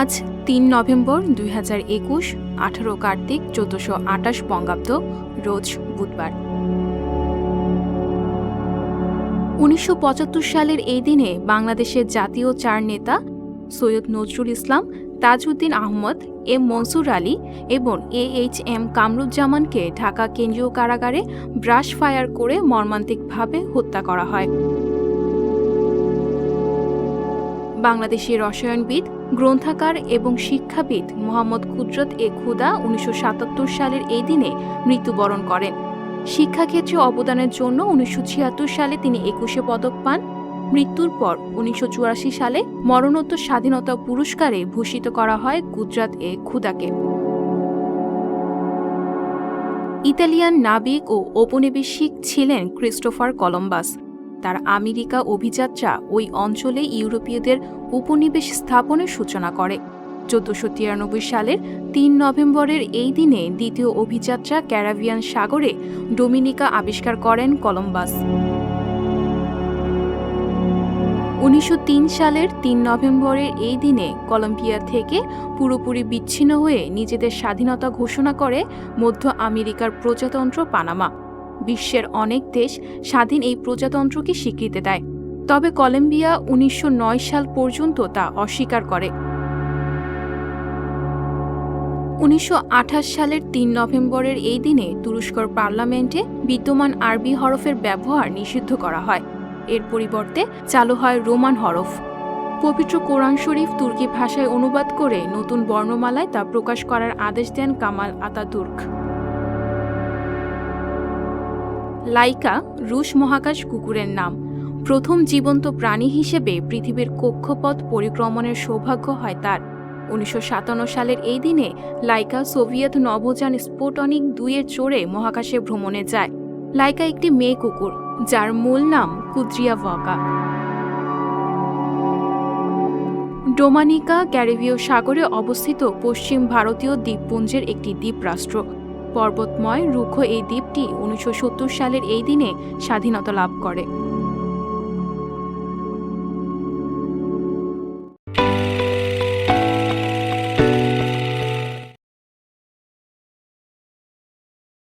আজ তিন নভেম্বর দুই হাজার একুশ, আঠারো কার্তিক, চোদ্দশো আটাশ বঙ্গাব্দ, রোজ বুধবার। উনিশশো পঁচাত্তর সালের এই দিনে বাংলাদেশের জাতীয় চার নেতা সৈয়দ নজরুল ইসলাম তাজউদ্দিন আহমদ, এম মনসুর আলী এবং এ এইচ এম কামরুজ্জামানকে ঢাকা কেন্দ্রীয় কারাগারে ব্রাশ ফায়ার করে মর্মান্তিকভাবে হত্যা করা হয়। বাংলাদেশি রসায়নবিদ গ্রন্থাকার এবং শিক্ষাবিদ মোহাম্মদ কুদরত এ খুদা উনিশশো সাতাত্তর সালের এই দিনে মৃত্যুবরণ করেন। শিক্ষাক্ষেত্রে অবদানের জন্য উনিশশো ছিয়াত্তর সালে তিনি একুশে পদক পান। মৃত্যুর পর উনিশশো চুরাশি সালে মরণোত্তর স্বাধীনতা পুরস্কারে ভূষিত করা হয় গুজরাত এ খুদাকে ইতালিয়ান নাবিক ও ঔপনিবেশিক ছিলেন ক্রিস্টোফার কলম্বাস। তার আমেরিকা অভিযাত্রা ওই অঞ্চলে ইউরোপীয়দের উপনিবেশ স্থাপনের সূচনা করে। চোদ্দশো তিরানব্বই সালের তিন নভেম্বরের এই দিনে দ্বিতীয় অভিযাত্রা ক্যারাবিয়ান সাগরে ডোমিনিকা আবিষ্কার করেন কলম্বাস। উনিশশো তিন সালের তিন নভেম্বরের এই দিনে কলম্বিয়া থেকে পুরোপুরি বিচ্ছিন্ন হয়ে নিজেদের স্বাধীনতা ঘোষণা করে মধ্য আমেরিকার প্রজাতন্ত্র পানামা। বিশ্বের অনেক দেশ স্বাধীন এই প্রজাতন্ত্রকে স্বীকৃতি দেয়। তবে কলম্বিয়া উনিশশো নয় সাল পর্যন্ত তা অস্বীকার করে। উনিশশো আঠাশ সালের তিন নভেম্বরের এই দিনে তুরস্কর পার্লামেন্টে বিদ্যমান আরবি হরফের ব্যবহার নিষিদ্ধ করা হয়। এর পরিবর্তে চালু হয় রোমান হরফ। পবিত্র কোরআন শরীফ তুর্কি ভাষায় অনুবাদ করে নতুন বর্ণমালায় তা প্রকাশ করার আদেশ দেন কামাল আতাতুর্ক। লাইকা, রুশ মহাকাশ কুকুরের নাম। প্রথম জীবন্ত প্রাণী হিসেবে পৃথিবীর কক্ষপথ পরিক্রমণের সৌভাগ্য হয় তার। উনিশশো সাতান্ন সালের এই দিনে লাইকা সোভিয়েত নভোযান স্পোটনিক দুইয়ের চড়ে মহাকাশে ভ্রমণে যায়। লাইকা একটি মেয়ে কুকুর, যার মূল নাম কুদ্রিয়া ভাকা ডোমানিকা ক্যারিবীয় সাগরে অবস্থিত পশ্চিম ভারতীয় দ্বীপপুঞ্জের একটি দ্বীপরাষ্ট্র। পর্বতময় রুক্ষ এই দ্বীপটি উনিশশো সত্তর সালের এই দিনে স্বাধীনতা লাভ করে।